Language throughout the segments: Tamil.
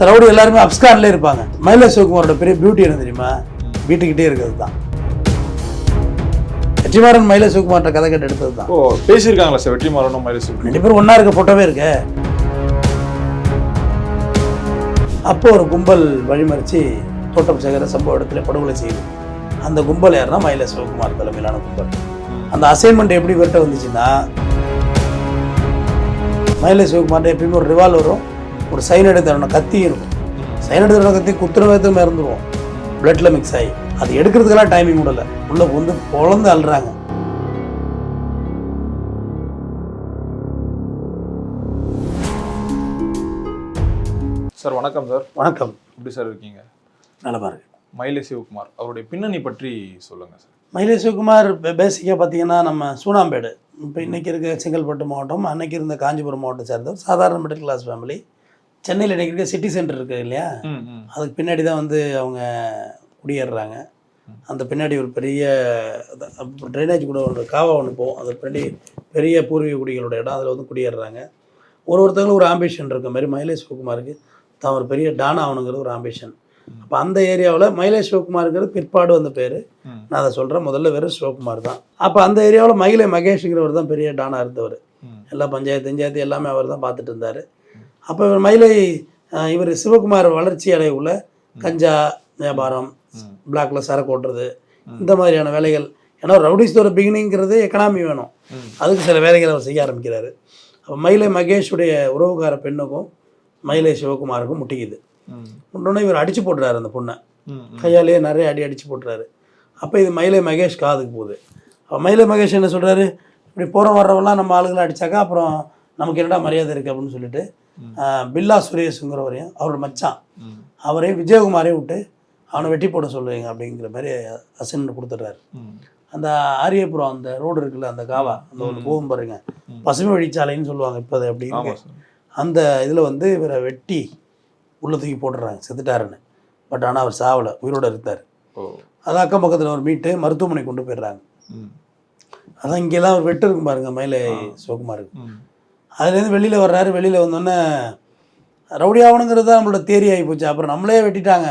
மற்ற ரவுடி எல்லாருமே அப்ஸ்கான்லேயே இருப்பாங்க. மயில சிவகுமாரோட பெரிய பியூட்டி என்ன தெரியுமா? வீட்டுக்கிட்டே இருக்கிறது தான் வெற்றிமாறன் மயில சிவகுமார்ட்ட கதை கேட்டு எடுத்தது தான் ஓ பேசியிருக்காங்களா சார்? வெற்றிமாறனும் மாதிரி சொல்லி ரெண்டு பேரும் ஒன்றா இருக்க ஃபோட்டோவே இருக்கு. அப்போ ஒரு கும்பல் வழிமறிச்சு தோட்டம் சேகர சம்பவ இடத்துல படுகொலை செய்யுது அந்த கும்பல் யாருன்னா மயில சிவகுமார் தலைமையிலான கும்பல். அந்த அசைன்மெண்ட் எப்படி விரட்ட வந்துச்சுன்னா மயில சிவகுமார்ட்ட எப்பயுமே ஒரு ரிவால்வரும் ஒரு சைனடு தரணும் கத்தியும் இருக்கும். சைனடு தரணும் கத்தி குத்துறவத்தும் இறந்துருவோம் பிளட்ல மிக்ஸ் ஆகி. அது எடுக்கிறதுக்கெல்லாம் டைமிங் விடல உள்ள வந்து பொழந்து அழுறாங்க. சார் வணக்கம் சார். வணக்கம். எப்படி சார் இருக்கீங்க? நலமா இருக்கு. மயிலை சிவகுமார் அவருடைய பின்னணி பற்றி சொல்லுங்க சார். மயிலை சிவகுமார் பேசிக்காக பார்த்தீங்கன்னா நம்ம சூனாம்பேடு. இப்போ இன்றைக்கி இருக்க செங்கல்பட்டு மாவட்டம் அன்னைக்கு இருந்த காஞ்சிபுரம் மாவட்டம் சேர்ந்தவர். சாதாரண மிடில் கிளாஸ் ஃபேமிலி சென்னையில் இன்றைக்கி சிட்டி சென்டர் இருக்குது இல்லையா? அதுக்கு பின்னாடி தான் வந்து அவங்க குடியேறுறாங்க. அந்த பின்னாடி ஒரு பெரிய ட்ரைனேஜ் கூட ஒரு காவா ஒன்று போகும் அது பின்னாடி பெரிய பூர்வீக குடிகளோட இடம் அதில் வந்து குடியேறுறாங்க. ஒரு ஒருத்தங்களும் ஒரு ஆம்பிஷன் இருக்க மாதிரி மயிலேஷ் சிவகுமாருக்கு தான் ஒரு பெரிய டான் ஆகணுங்கிறது ஒரு ஆம்பிஷன் அப்போ அந்த ஏரியாவில் மயிலேஷ் சிவகுமாருங்கிறது பிற்பாடு வந்த பேர். நான் அதை சொல்கிறேன் முதல்ல வெறும் சிவகுமார் தான். அப்போ அந்த ஏரியாவில் மயிலை மகேஷ்ங்கிறவர் தான் பெரிய டானாக இருந்தவர். எல்லா பஞ்சாயத்து பஞ்சாயத்து எல்லாமே அவர் தான் பார்த்துட்டு இருந்தார். அப்போ இவர் மயிலை இவர் சிவகுமார் வளர்ச்சி அடையவுள்ள கஞ்சா வியாபாரம் பிளாக்ல சரக்கு ஓட்டுறது இந்த மாதிரியான வேலைகள். ஏன்னா ரவுடிஸ்தோட பிகினிங்கிறது எக்கனாமி வேணும். அதுக்கு சில வேலைகளை அவர் செய்ய ஆரம்பிக்கிறாரு. அப்போ மயிலை மகேஷுடைய உறவுக்கார பெண்ணுக்கும் மயிலை சிவகுமாருக்கும் முட்டிக்குது. ம். முன்னோடனே இவர் அடிச்சு போட்டுறாரு அந்த பொண்ணை. கையாலேயே நிறைய அடி அடிச்சு போட்டுறாரு. அப்போ இது மயிலை மகேஷ் காதுக்கு போகுது. அப்போ மயிலை மகேஷ் என்ன சொல்கிறாரு இப்படி போகிற வர்றவெல்லாம் நம்ம ஆளுங்களை அடிச்சாக்கா அப்புறம் நமக்கு என்னடா மரியாதை இருக்குது அப்படின்னு சொல்லிட்டு பில்லா சுரேஷுங்கிறவரையும் அவரோட மச்சான். அவரையும் விஜயகுமாரையும் விட்டு அவனை வெட்டி போட சொல்லுவீங்க அப்படிங்கிற மாதிரி அசைன்மெண்ட் கொடுத்துட்றாரு. அந்த ஆரியபுரம் அந்த ரோடு இருக்குல்ல அந்த காவா அந்த ஒரு போகும் பாருங்க. பசுமை வழிச்சாலைன்னு சொல்லுவாங்க இப்போ அது அப்படி ஆமா இருக்கு சார். அந்த இதில் வந்து இவரை வெட்டி உள்ள தூக்கி போட்டுடுறாங்க செத்துட்டாருன்னு. பட் ஆனால் அவர் சாவலை உயிரோட இருந்தார். ஓ. அது அக்கம் பக்கத்தில் ஒரு மீட்டு மருத்துவமனை கொண்டு போயிடுறாங்க. அதான் இங்கெல்லாம் ஒரு வெட்டு இருக்கும் பாருங்க மயிலை சிவகுமாருக்கு. அதுலேருந்து வெளியில் வர்றாரு வெளியில் வந்தோடனே ரவுடி ஆகணுங்கிறது தான் நம்மளோட தேரி ஆகி போச்சு. அப்புறம் நம்மளே வெட்டிட்டாங்க.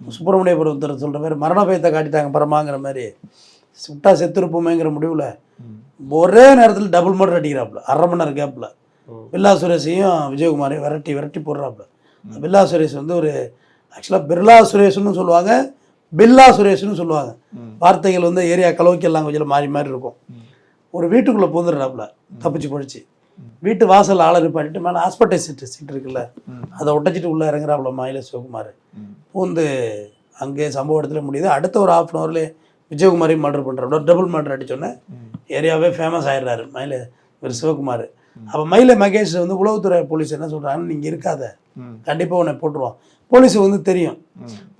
சுப்பிரமணியபுரத்தர் சொல்கிற மாதிரி மரண பயத்தை காட்டிட்டாங்க பரமாங்கிற மாதிரி. சுட்டா செத்துருப்போமேங்கிற முடிவில். ஒரே நேரத்தில் டபுள் மர்டர் அடிக்கிறாப்புல. அரை மணி நேரம் கேப்பில். பில்லா சுரேஷையும் விஜயகுமாரையும் விரட்டி விரட்டி போடுறாப்புல. பில்லா சுரேஷ் வந்து ஒரு ஆக்சுவலாக பிர்லா சுரேஷ்னு சொல்லுவாங்க. பில்லா சுரேஷ்னு சொல்லுவாங்க. வார்த்தைகள் வந்து ஏரியா கலோக்கியல் லாங்குவேஜில் மாறி மாறி இருக்கும். ஒரு வீட்டுக்குள்ளே பூந்துடுறாப்புல தப்பிச்சு பொழிச்சு வீட்டு வாசல் ஆளை பண்ணிட்டு மேலே ஹாஸ்பிட்டல் சீட்டு சீட் இருக்குல்ல. அதை ஒட்டச்சிட்டு உள்ளே இறங்குறாப்புல மயில சிவகுமார். பூந்து அங்கே சம்பவ இடத்துல முடியுது. அடுத்த ஒரு ஹாஃப் அன் ஹவர்லேயே விஜயகுமாரையும் மர்டர் பண்ணுறாரு டபுள் மர்டர் அடிச்சோன்னே ஏரியாவே ஃபேமஸ் ஆயிடுறாரு மயில இவர் சிவகுமார். அப்போ மயில மகேஷ் வந்து உளவுத்துறை போலீஸ் என்ன சொல்கிறாங்கன்னு நீங்கள் இருக்காத. கண்டிப்பாக உன்னை போட்டுருவான் போலீஸ் வந்து தெரியும்.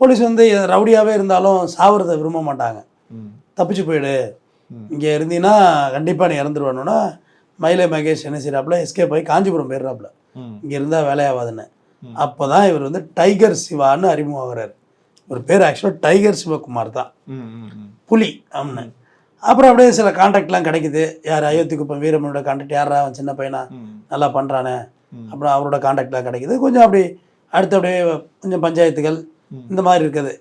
போலீஸ் வந்து ரவுடியாகவே இருந்தாலும் சாவறதை விரும்ப மாட்டாங்க. தப்பிச்சு போயிடு. இங்கே இருந்தீங்கன்னா கண்டிப்பாக நீ இறந்துருவானுன்னா மயிலை மகேஷ் என்ன செய்கிறாப்புல எஸ்கேப் ஆகி காஞ்சிபுரம் போயிடுறாப்புல. இங்கே இருந்தால் வேலையாகாதுன்னு ம். அப்போ தான் இவர் வந்து டைகர் சிவான்னு அறிமுகமாகிறார் ஒரு பேர் ஆக்சுவலாக டைகர் சிவகுமார் தான். புலி அவனு அப்புறம் அப்படியே சில காண்டாக்ட்லாம் கிடைக்குது யார் அயோத்தி குப்பம் வீரமனோட காண்டாக்ட் யாரா சின்ன பையனா. நல்லா பண்ணுறானே. அப்புறம் அவரோட காண்டாக்ட்லாம் கிடைக்குது கொஞ்சம் அப்படி அடுத்து அப்படியே கொஞ்சம் பஞ்சாயத்துகள். இந்த மாதிரி இருக்குது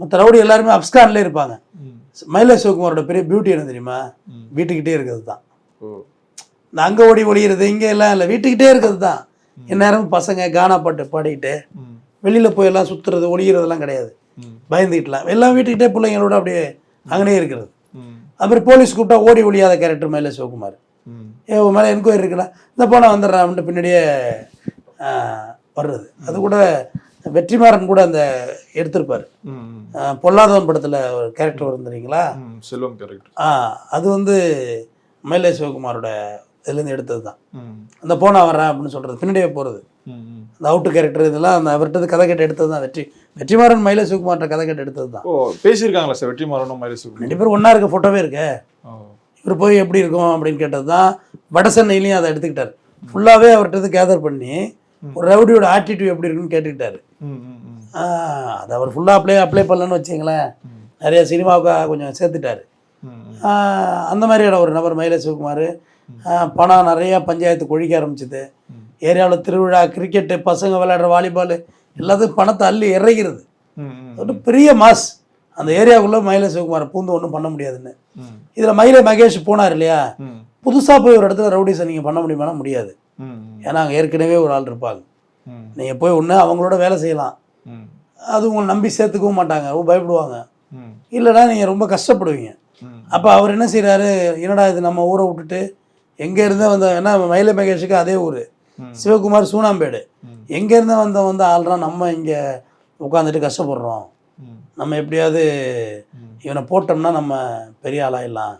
மற்ற ரவுடி எல்லாருமே அப்ஸ்கான்லேயே இருப்பாங்க. மயில சிவகுமாரோட பெரிய பியூட்டி என்ன தெரியுமா. வீட்டுக்கிட்டே இருக்கிறது தான் இந்த அங்கே ஓடி ஒளியிறது இங்கே எல்லாம் இல்லை. வீட்டுக்கிட்டே இருக்கிறது தான் எந்நேரமும் பசங்க கானா பாட்டு பாடிக்கிட்டு. வெளியில் போய் எல்லாம் சுற்றுறது ஒளிகிறதெல்லாம் கிடையாது. பயந்துக்கிட்டலாம் எல்லாம் வீட்டுக்கிட்டே பிள்ளைங்களோட அப்படியே அங்கனே இருக்கிறது. அப்புறம் போலீஸ் கூப்பிட்டா ஓடி ஒளியாத கேரக்டர் மேலே சிவகுமார். ஏ உன் மேலே என்கொயரி இருக்குல்ல இந்த போனால் வந்துடுறேன் அப்படின்ட்டு பின்னாடியே வர்றது. அது கூட வெற்றிமாறன் கூட அந்த எடுத்திருப்பார். பொல்லாதவன் படத்தில் ஒரு கேரக்டர் வந்துறீங்களா. செல்வம் கேரக்டர். ஆ அது வந்து மயிலை சிவகுமாரோட இதுலேருந்து எடுத்தது தான். அந்த போனா வர்றேன் அப்படின்னு சொல்கிறது பின்னாடியே போகிறது. ம். அந்த அவுட்டு கேரக்டர் இதெல்லாம் அந்த அவர்கிட்ட கதை கேட்டு எடுத்தது தான். வெற்றி வெற்றிமாறன் மயிலை சிவகுமார்ட்ட கதை கேட்டு எடுத்தது தான். ஓ பேசியிருக்காங்களா சார் வெற்றிமாறனும் மாதிரி சிவகுமார் ரெண்டு பேரும் ஒன்றா இருக்க ஃபோட்டோவே இருக்கு. இவர் போய் எப்படி இருக்கும் அப்படின்னு கேட்டது தான் வட சென்னையிலையும் அதை எடுத்துக்கிட்டார். ஃபுல்லாகவே அவர்கிட்ட கேதர் பண்ணி ஒரு ரவுடியோட ஆட்டிடியூட் எப்படி இருக்குன்னு கேட்டுக்கிட்டாரு. அதை அவர் ஃபுல்லாக அப்ளை அப்ளை பண்ணலன்னு வச்சுங்களேன் நிறைய சினிமாவுக்கு கொஞ்சம் சேர்த்துட்டாரு. அந்த மாதிரியான ஒரு நபர் மயில சிவகுமார் பணம் நிறைய பஞ்சாயத்து கொழிக்க ஆரம்பிச்சது. ஏரியாவில் திருவிழா கிரிக்கெட்டு பசங்க விளையாடுற வாலிபால் எல்லாத்துக்கும் பணத்தை அள்ளி இறைகிறது ஒரு பெரிய மாஸ். அந்த ஏரியாவுக்குள்ளே மயிலை சிவகுமாரை பூந்து ஒன்றும் பண்ண முடியாதுன்னு. இதில் மயிலை மகேஷ் போனார் இல்லையா? புதுசாக போய் ஒரு இடத்துல ரவுடிஸை நீங்கள் பண்ண முடியுமானா முடியாது. ஏன்னா அங்கே ஏற்கனவே ஒரு ஆள் இருப்பாங்க. நீங்கள் போய் ஒன்று அவங்களோட வேலை செய்யலாம். அது உங்களை நம்பி சேர்த்துக்கவும் மாட்டாங்க. பயப்படுவாங்க. இல்லைன்னா நீங்கள் ரொம்ப கஷ்டப்படுவீங்க. அப்போ அவர் என்ன செய்கிறாரு என்னடா இது நம்ம ஊரை விட்டுட்டு எங்கே இருந்தால் வந்த ஏன்னா மயிலை மகேஷுக்கு அதே ஊர். சிவகுமார் சூனாம்பேடு. எங்கேருந்து வந்த வந்து ஆள்றான் நம்ம இங்கே உட்காந்துட்டு கஷ்டப்படுறோம் நம்ம எப்படியாவது. இவனை போட்டோம்னா நம்ம பெரிய ஆளாயிடலாம்.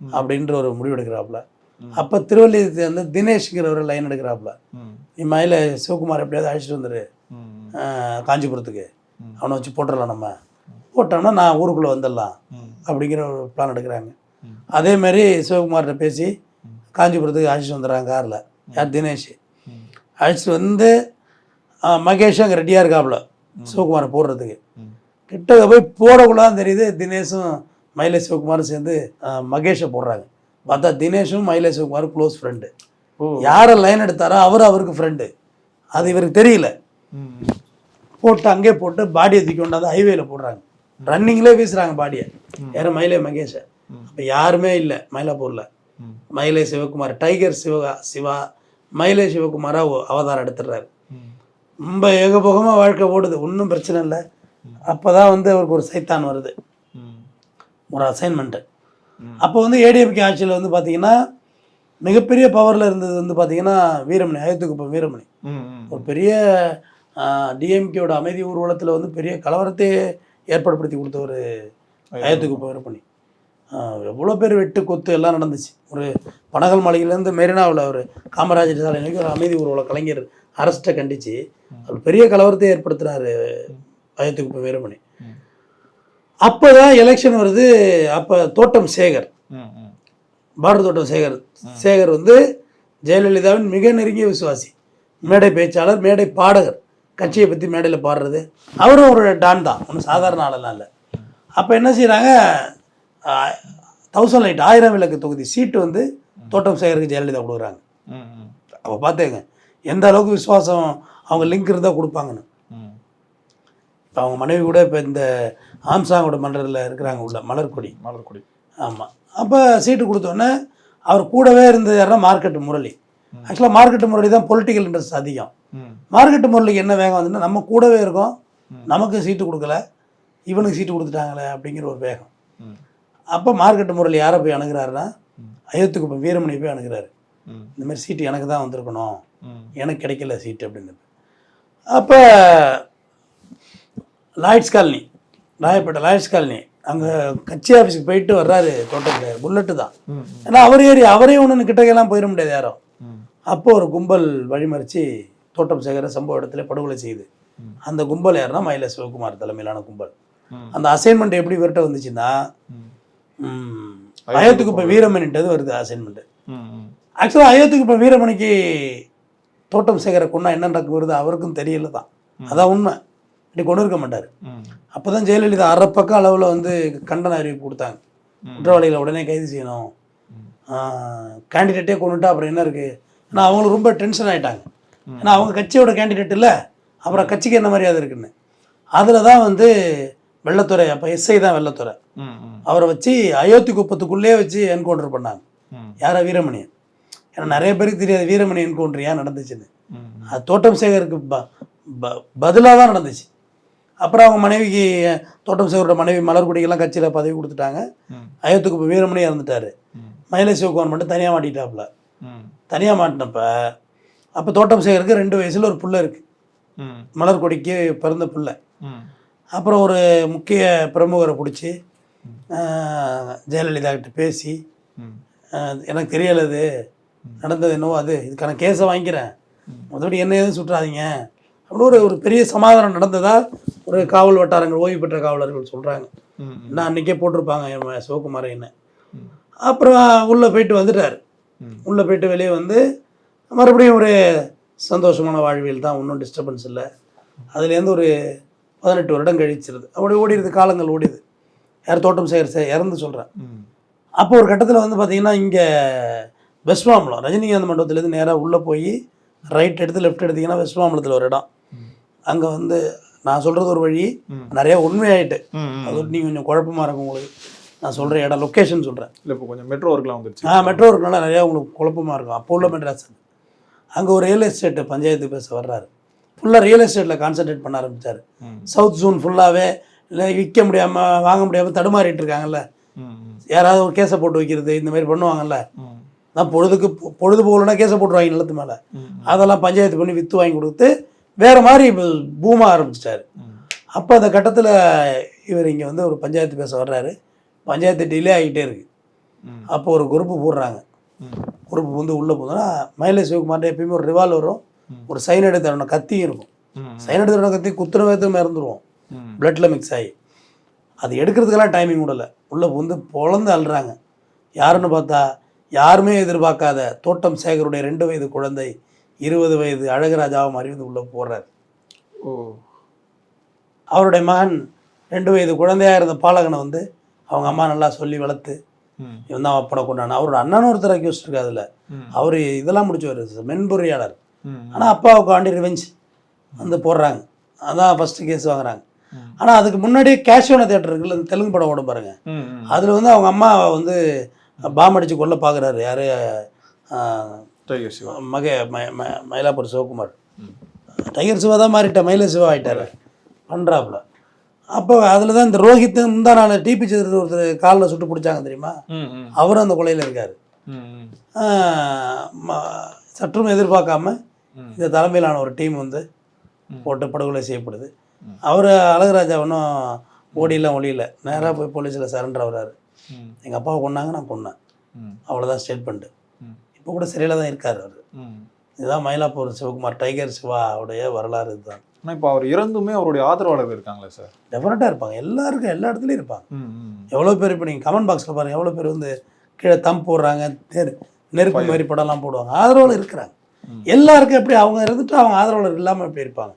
அப்படின்ற ஒரு முடிவு எடுக்கிறாப்புல. அப்போ திருவள்ளி வந்து தினேஷ்ங்கிற ஒரு லைன் எடுக்கிறாப்புல ம், நீ மயில சிவகுமார் எப்படியாவது அழைச்சிட்டு வந்துரு காஞ்சிபுரத்துக்கு. அவனை வச்சு போட்டுடலாம் நம்ம போட்டோம்னா நான் ஊருக்குள்ளே வந்துடலாம் அப்படிங்கிற ஒரு பிளான் எடுக்கிறாங்க. அதே மாதிரி சிவகுமார்கிட்ட பேசி. காஞ்சிபுரத்துக்கு அழைச்சிட்டு வந்துடுறாங்க காரில். யார் தினேஷ். அழைச்சிட்டு வந்து மகேஷும் அங்கே ரெடியாக இருக்காப்புல சிவகுமாரை போடுறதுக்கு. ம். கிட்டக்க போய் போடக்கூடாதுன்னு தெரியுது தினேஷும் மயிலை சிவகுமாரும் சேர்ந்து மகேஷை போடுறாங்க. பார்த்தா தினேஷும் மயிலை சிவகுமாரும் க்ளோஸ் ஃப்ரெண்டு யாரை லைன் எடுத்தாரோ அவர் அவருக்கு ஃப்ரெண்டு அது இவருக்கு தெரியல. போட்டு அங்கே போட்டு பாடியை தூக்கி கொண்டாந்து ஹைவேல போடுறாங்க. ரன்னிங்லேயே வீசுகிறாங்க பாடியை. யாரும் மயிலை மகேஷை. அப்போ யாருமே இல்லை மயிலாப்பூரில். மயிலை சிவகுமார் டைகர் சிவகா சிவா மயிலை சிவகுமாரா அவதாரம் எடுத்துடுறாரு. ரொம்ப ஏகபோகமாக வாழ்க்கை ஓடுது. ஒன்றும் பிரச்சனை இல்லை. அப்போ தான் வந்து அவருக்கு ஒரு சைத்தான் வருது. ஒரு அசைன்மெண்ட்டு. அப்போ வந்து ஏடிஎம்கே ஆட்சியில் வந்து பார்த்தீங்கன்னா மிகப்பெரிய பவரில் இருந்தது வந்து பார்த்தீங்கன்னா வீரமணி அயோத்துக்குப்பம் வீரமணி. ஒரு பெரிய டிஎம்கேவோட அமைதி ஊர்வலத்தில் வந்து பெரிய கலவரத்தையே ஏற்படுத்தி கொடுத்த ஒரு அயோத்துக்குப்பம் வீரமணி. எவ்வளோ பேர் வெட்டு கொத்து எல்லாம் நடந்துச்சு. ஒரு பனகல் மலையிலேருந்து மெரினாவில் ஒரு காமராஜர் சாலை ஒரு அமைதி ஊர்வலம் கலைஞர் அரஸ்ட்டை கண்டித்து அவர் பெரிய கலவரத்தை ஏற்படுத்தினார் அயோத்துக்குப்பம் வீரமணி. அப்போ தான் எலெக்ஷன் வருது அப்போ தோட்டம் சேகர். பாரத தோட்டம் சேகர். சேகர் வந்து ஜெயலலிதாவின் மிக நெருங்கிய விசுவாசி மேடை பேச்சாளர் மேடை பாடகர். கட்சியை பற்றி மேடையில் பாடுறது. அவரும் ஒரு டான் தான். ஒன்றும் சாதாரண ஆளெல்லாம் இல்லை. அப்போ என்ன செய்கிறாங்க தௌசண்ட் லைட் ஆயிரம் விளக்கு தொகுதி சீட்டு வந்து தோட்டம் சேகருக்கு ஜெயலலிதா கொடுக்குறாங்க. அப்போ பார்த்துங்க எந்த அளவுக்கு விசுவாசம் அவங்க லிங்க் இருந்தால் கொடுப்பாங்கன்னு. இப்போ அவங்க மனைவி கூட இப்போ இந்த ஆம்சாங்கோட மன்றத்தில் இருக்கிறாங்க உள்ள மலர்கொடி. மலர்கொடி. ஆமாம் அப்போ சீட்டு கொடுத்தோன்னே அவர் கூடவே இருந்தது யாருன்னா மார்க்கெட்டு முரளி. ஆக்சுவலாக மார்க்கெட்டு முரளி தான் பொலிட்டிக்கல் இன்ட்ரெஸ்ட் அதிகம். ம், மார்க்கெட்டு முரளிக்கு என்ன வேகம் வந்துன்னா நம்ம கூடவே இருக்கோம். நமக்கு சீட்டு கொடுக்கல இவனுக்கு சீட்டு கொடுத்துட்டாங்களே அப்படிங்கிற ஒரு வேகம். அப்போ மார்க்கெட்டு முரளி யாரை போய் அணுகிறாருன்னா. அயோத்துக்கு வீரமணி போய் அணுகிறாரு இந்த மாதிரி சீட்டு எனக்கு தான் வந்திருக்கணும். எனக்கு கிடைக்கல சீட்டு அப்படின்னு அப்போ Lloyds colony Royapettah Lloyds colony அங்கே கட்சி ஆஃபீஸுக்கு போயிட்டு வர்றாரு தோட்டத்தில் புல்லட்டு தான் ஏன்னா அவர் ஏறி அவரே ஒன்று கிட்டக்கெல்லாம் போயிட முடியாது யாரும். அப்போ ஒரு கும்பல் வழிமறித்து தோட்டம் சேகர சம்பவ இடத்துல படுகொலை செய்யுது. அந்த கும்பல் யாருன்னா மயில சிவகுமார் தலைமையிலான கும்பல். அந்த அசைன்மெண்ட் எப்படி விரட்ட வந்துச்சுன்னா அயோத்துக்கு இப்போ வீரமணின்றது வருது அசைன்மெண்ட் ம், ம். ஆக்சுவலாக அயோத்துக்கு இப்போ வீரமணிக்கு தோட்டம் சேகர கொண்டா என்ன நடக்கு வருது அவருக்கும் தெரியல தான். அதான் உண்மை. இப்படி கொண்டு இருக்க மாட்டார். அப்போ தான் ஜெயலலிதா அரை பக்கம் அளவில் வந்து கண்டன அறிவிப்பு கொடுத்தாங்க. குற்றவாளிகளை உடனே கைது செய்யணும். கேண்டிடேட்டே கொண்டுட்டா அப்புறம் என்ன இருக்குது ஏன்னா அவங்களுக்கு ரொம்ப டென்ஷன் ஆகிட்டாங்க ஏன்னா அவங்க கட்சியோட கேண்டிடேட் இல்லை. அப்புறம் கட்சிக்கு என்ன மரியாதை இருக்குன்னு. அதில் தான் வந்து வெள்ளத்துறை அப்போ எஸ்ஐ தான் வெள்ளத்துறை. அவரை வச்சு அயோத்தி குப்பத்துக்குள்ளே வச்சு என்கவுண்டர் பண்ணாங்க. யாரா வீரமணி ஏன்னா நிறைய பேருக்கு தெரியாது வீரமணி என்கவுண்டர் ஏன் நடந்துச்சுன்னு. அது தோட்டம் சேகருக்கு ப பதிலாக தான் நடந்துச்சு அப்புறம் அவங்க மனைவிக்கு தோட்டம் சேகரோட மனைவி மலர்குடிக்கெல்லாம் கட்சியில் பதவி கொடுத்துட்டாங்க. அயோத்துக்கு இப்போ வீரமணி இறந்துட்டாரு. மயிலை சிவகுமார் மட்டும் தனியாக மாட்டிட்டாப்புல. தனியாக மாட்டினப்ப அப்போ தோட்டம் சேகருக்கு ரெண்டு வயசில் ஒரு புள்ள இருக்குது. மலர்கொடிக்கு பிறந்த புள்ள. அப்புறம் ஒரு முக்கிய பிரமுகரை பிடிச்சி ஜெயலலிதா கிட்ட பேசி எனக்கு தெரியல இது நடந்தது என்னவோ அது. இதுக்கான கேஸை வாங்கிக்கிறேன். மற்றபடி என்ன எதுவும் சுற்றாதீங்க. அப்படின்னு ஒரு ஒரு பெரிய சமாதானம் நடந்ததா ஒரு காவல் வட்டாரங்கள் ஓய்வு பெற்ற காவலர்கள் சொல்கிறாங்க. நான் அன்றைக்கே போட்டிருப்பாங்க என் சிவகுமார் என்ன ம். அப்புறம் உள்ளே போயிட்டு வந்துட்டார். உள்ளே போயிட்டு வெளியே வந்து மறுபடியும் ஒரு சந்தோஷமான வாழ்வியல் தான் ஒன்றும் டிஸ்டர்பன்ஸ் இல்லை. அதுலேருந்து ஒரு பதினெட்டு வருடம் கழிச்சிருது. அப்படி ஓடிடுது காலங்கள் ஓடிது. யார் தோட்டம் சேகர் சே இறந்து சொல்கிறேன். அப்போ ஒரு கட்டத்தில் வந்து பார்த்தீங்கன்னா இங்கே வெஸ்ட் மாம்பலம் ரஜினிகாந்த் மண்டபத்துலேருந்து நேராக உள்ளே போய் ரைட் எடுத்து லெஃப்ட் எடுத்தீங்கன்னா வெஸ்ட் மாம்பலத்தில் ஒரு இடம். அங்கே வந்து நான் சொல்கிறது ஒரு வழி. நிறைய உண்மையாயிட்டு. அது நீ கொஞ்சம் குழப்பமா இருக்கும் உங்களுக்கு. நான் சொல்கிற இடம் லொக்கேஷன் சொல்கிறேன் இல்ல இப்போ கொஞ்சம் மெட்ரோ ஒர்க்லாம் வந்துருச்சு. ஆ மெட்ரோ இருக்கனால நிறையா உங்களுக்கு குழப்பமா இருக்கும். அப்போ உள்ள மெட்ராஸ் அங்கே ஒரு ரியல் எஸ்டேட் பஞ்சாயத்து பேச வர்றாரு. ஃபுல்லாக ரியல் எஸ்டேட்டில் கான்சென்ட்ரேட் பண்ண ஆரம்பிச்சார் ம். சவுத் ஜோன் ஃபுல்லாகவே இல்லை விற்க முடியாமல் வாங்க முடியாமல் தடுமாறிட்டு இருக்காங்கல்ல. யாராவது ஒரு கேஸை போட்டு வைக்கிறது இந்த மாதிரி பண்ணுவாங்கல்ல. நான் பொழுதுக்கு பொழுது போகலன்னா கேஸை போட்டுருவாங்க நிலத்து மேலே. அதெல்லாம் பஞ்சாயத்து பண்ணி விற்று வாங்கி கொடுத்து வேறு மாதிரி பூமா ஆரம்பிச்சிட்டாரு. அப்போ அந்த கட்டத்தில் இவர் இங்கே வந்து ஒரு பஞ்சாயத்து பேச வர்றாரு பஞ்சாயத்து டிலே ஆகிட்டே இருக்கு. அப்போ ஒரு குரூப்பு போடுறாங்க. குரூப் வந்து உள்ளே போதுன்னா மயிலை சிவகுமார்ட்ட எப்பயுமே ஒரு ரிவால்வரும். ஒரு சைனடு தரணும் கத்தியும் இருக்கும். சைனடு தரணும் கத்தி குத்துற வேகத்துக்கு இறந்துருவோம் ம். பிளட்டில் மிக்ஸ் ஆகி அது எடுக்கிறதுக்கெல்லாம் டைமிங் விடல உள்ளே வந்து பொழந்து அழுறாங்க யாருன்னு பார்த்தா யாருமே எதிர்பார்க்காத தோட்டம் சேகருடைய ரெண்டு வயது குழந்தை இருபது வயது அழகராஜாவும் அறிவிந்து உள்ளே போடுறாரு ஓ அவருடைய மகன் ரெண்டு வயது குழந்தையாக இருந்த பாலகனை வந்து அவங்க அம்மா நல்லா சொல்லி வளர்த்து. இவன் தான் அப்பனை கொண்டான் அவரோட அண்ணன் ஒருத்தர் அக்யூஸ்ட் இருக்கு அதில் ம். அவர் இதெல்லாம் முடிச்சவர் மென்பொறியாளர். ஆனால் அப்பாவுக்கு ஆண்டி ரிவெஞ்ச் வந்து போடுறாங்க அதான் ஃபஸ்ட்டு கேஸ் வாங்குறாங்க. ஆனால் அதுக்கு முன்னாடியே கேஷோன தேட்டர் இருக்குல்ல தெலுங்கு படம் ஓட பாருங்க. அதில் வந்து அவங்க அம்மா வந்து பாம் அடித்து கொல்ல பார்க்குறாரு யார் மக மயிலாப்பூர் சிவகுமார். டைகர் சிவா தான் மாறிட்ட மயில சிவா ஆயிட்டாரு பண்ணுறாப்புல அப்போ அதில் தான் இந்த ரோஹித் முந்தா நாள் டிபி சிதர் ஒருத்தர் காலில் சுட்டு பிடிச்சாங்க தெரியுமா. அவரும் அந்த கொலையில் இருக்கார். சற்றும் எதிர்பார்க்காம. இந்த தலைமையிலான ஒரு டீம் வந்து. போட்டு படுகொலை செய்யப்படுது. அவர் அழகுராஜா ஒன்றும் ஓடியெல்லாம் ஒளியல நேராக போய் போலீஸில் சரண்டர் ஆகுறாரு. எங்கள் அப்பாவை கொன்னாங்க நான் கொன்னேன். அவ்வளோதான் ஸ்டேட்மெண்ட்டு. இப்போ கூட சிறையில் தான் இருக்கார் அவர். இதுதான் மயிலாப்பூர் சிவகுமார் டைகர் சிவாவுடைய வரலாறு இதுதான் ஆனா இப்போ அவர் இறந்துமே அவருடைய ஆதரவாளர் இருக்காங்களே சார் டெஃபினட்டாக இருப்பாங்க எல்லாருக்கும் எல்லா இடத்துலையும் இருப்பாங்க. எவ்வளோ பேர் இப்போ நீங்கள் கமெண்ட் பாக்ஸில் பாருங்கள் எவ்வளோ பேர் வந்து கீழே தம் போடுறாங்க நெரு நெருப்பு மாதிரி படம்லாம் போடுவாங்க ஆதரவாளர் இருக்கிறாங்க. எல்லாருக்கும் எப்படி அவங்க இருந்துட்டு அவங்க ஆதரவாளர் இல்லாமல் எப்படி இருப்பாங்க.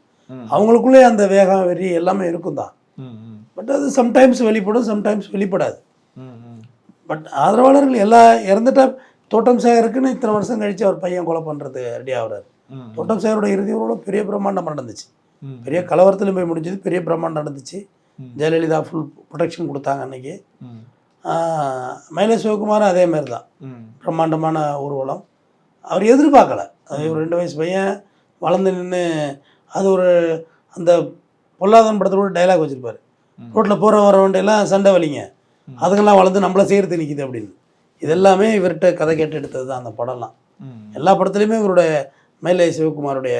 அவங்களுக்குள்ளே அந்த வேகம் வெறி எல்லாமே இருக்கும் தான். பட் அது சம்டைம்ஸ் வெளிப்படும் சம்டைம்ஸ் வெளிப்படாது. பட் ஆதரவாளர்கள் எல்லா இறந்துட்டா தோட்டம் சேகருக்குன்னு இத்தனை வருஷம் கழித்து அவர் பையன் கொலை பண்ணுறது ரெடி ஆகுறாரு. தோட்டம் சேகரோட இறுதி ஊர்வலம் பெரிய பிரம்மாண்டம் நடந்துச்சு. பெரிய கலவரத்துலையும் போய் முடிஞ்சது பெரிய பிரம்மாண்டம் நடந்துச்சு. ஜெயலலிதா ஃபுல் ப்ரொடெக்ஷன் கொடுத்தாங்க அன்னைக்கு. மயிலை சிவகுமாரும் அதே மாதிரி தான். பிரம்மாண்டமான ஊர்வலம் அவர் எதிர்பார்க்கல அது ஒரு ரெண்டு வயசு பையன் வளர்ந்து நின்று அது ஒரு அந்த பொல்லாதன் படத்தோட டைலாக் வச்சுருப்பாரு. ரோட்டில் போகிற வரவண்டையெல்லாம் சண்டை வலிங்க. அதுக்கெல்லாம் வளர்ந்து நம்மளை சேர்த்து நிற்கிது அப்படின்னு இதெல்லாமே இவர்கிட்ட கதை கேட்டு எடுத்தது தான் அந்த படம்லாம். எல்லா படத்துலையுமே இவருடைய மயிலை சிவகுமாருடைய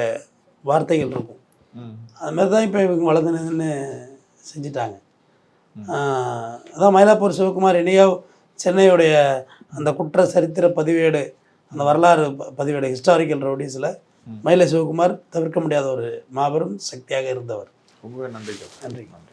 வார்த்தைகள் இருக்கும் ம். அது மாதிரி தான் இப்போ இவங்க வளர்ந்து நின்று செஞ்சிட்டாங்க அதான் மயிலாப்பூர் சிவகுமார் இனியோ சென்னையுடைய அந்த குற்ற சரித்திர பதிவேடு அந்த வரலாறு பதிவேட ஹிஸ்டாரிக்கல் ரவுடிஸில் மயிலை சிவகுமார் தவிர்க்க முடியாத ஒரு மாபெரும் சக்தியாக இருந்தவர். ரொம்ப நன்றி நன்றி. நன்றி.